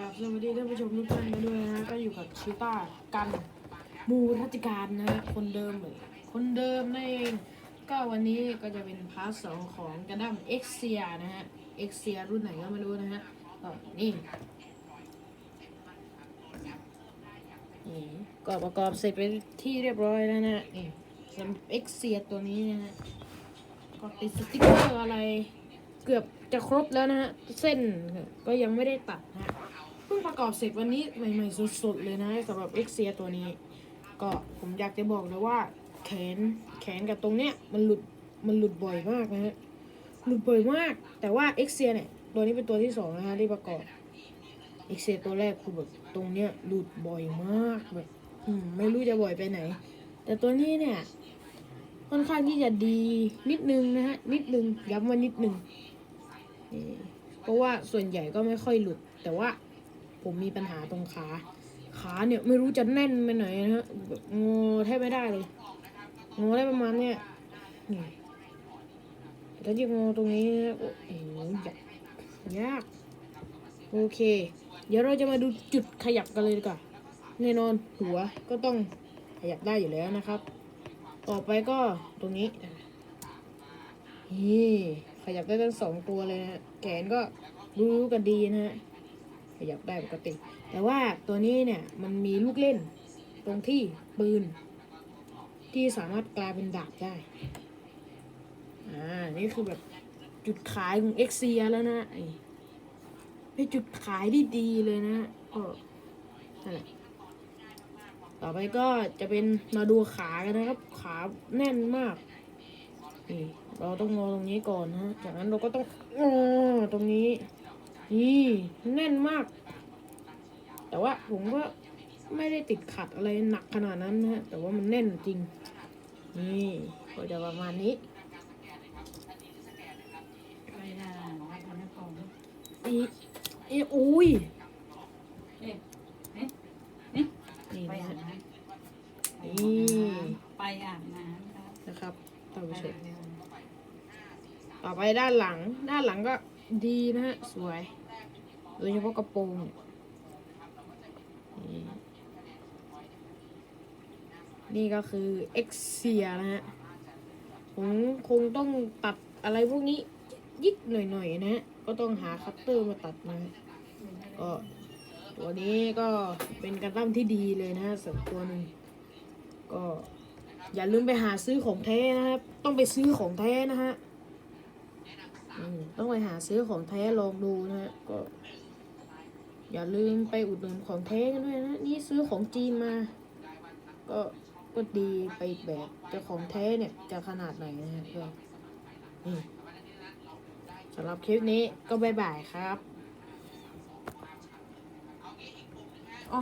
ครับสวัสดีท่านผู้ชมทุกท่านกันด้วยนะฮะก็อยู่กับชิต้ากันมูรัติการนะฮะคนเดิมเลยคนเดิมนั่นเองก็วันนี้ก็จะเป็นพาร์ทสองของกระดั้มเอ็กเซียนะฮะเอ็กเซียรุ่นไหนก็ไม่รู้นะฮะก็นี่นี่ก็ประกอบเสร็จเป็นที่เรียบร้อยแล้วนะนี่สำหรับเอ็กเซียตัวนี้นะฮะก็ติดสติ๊กเกอร์อะไร เกือบจะครบแล้วนะฮะเส้นก็ยังไม่ได้ตัดนะฮะ เพิ่งประกอบเสร็จวันนี้ใหม่ๆสดๆเลยนะสำหรับเอ็กเซียตัวนี้ ก็ผมอยากจะบอกเลยว่า แขนแขนกับตรงเนี้ยมันหลุดมันหลุดบ่อยมากนะฮะหลุดบ่อยมาก แต่ว่าเอ็กเซียเนี่ยตัวนี้เป็นตัวที่สองนะฮะที่ประกอบเอ็กเซียตัวแรกคือแบบตรงเนี้ยหลุดบ่อยมากแบบอืมไม่รู้จะบ่อยไปไหน แต่ตัวนี้เนี่ยค่อนข้างที่จะดีนิดนึงนะฮะนิดนึงย้ำว่านิดนึงนี่เพราะว่าส่วนใหญ่ก็ไม่ค่อยหลุดแต่ว่า ผมมีปัญหาตรงขา ขาเนี่ยไม่รู้จะแน่นไปไหนนะฮะแบบงอแทบไม่ได้เลยงอได้ประมาณเนี่ยแล้วจะงอตรงนี้นะโอ้โหยากยาก โอเค เดี๋ยวเราจะมาดูจุดขยับกันเลยดีกว่าแน่นอนหัวก็ต้องขยับได้อยู่แล้วนะครับ ต่อไปก็ตรงนี้นี่ขยับได้ทั้งสองตัวเลยนะแขนก็รู้กันดีนะฮะ ขยับได้ปกติ แต่ว่าตัวนี้เนี่ยมันมีลูกเล่นตรงที่ปืน ที่สามารถกลายเป็นดาบได้ อ่า นี่คือแบบจุดขายของเอ็กเซียแล้วนะไอ้เป็นจุดขายที่ดีเลยนะก็นั่นแหละต่อไปก็จะเป็นมาดูขากันนะครับ ขาแน่นมากนี่เราต้องงอตรงนี้ก่อนนะฮะจากนั้นเราก็ต้องงอตรงนี้ นี่แน่นมาก แต่ว่าผมก็ไม่ได้ติดขัดอะไรหนักขนาดนั้นนะฮะแต่ว่ามันแน่นจริง นี่ก็จะประมาณนี้ไปนะวัดมันนะกองอีอีอุ้ยเอ๊ะเอ๊ะนี่นี่ไปนะอาฮะบน้ำนี่ไปอาบน้ำครับนะครับท่านไปผู้ชมเร็วต่อไปด้านหลัง ด้านหลังก็ ดีนะฮะ สวย โดยเฉพาะกระโปรงนี่ก็คือ X เซียนะฮะ ผมคงต้องตัดอะไรพวกนี้ยิกหน่อยๆนะฮะ ก็ต้องหาคัตเตอร์มาตัดนะก็ตัวนี้ก็เป็นกระตั้มที่ดีเลยนะฮะสักตัวหนึ่งก็อย่าลืมไปหาซื้อของแท้นะครับ ต้องไปซื้อของแท้นะฮะ ต้องไปหาซื้อของแท้ลองดูนะฮะก็ อย่าลืมไปอุดหนุนของแท้กันด้วยนะ นี่ซื้อของจีนมา ก็ก็ดีไปแบบแต่ของแท้เนี่ยจะขนาดไหนนะฮะเพื่อนนี่สำหรับคลิปนี้ก็บายบายครับอ๋อ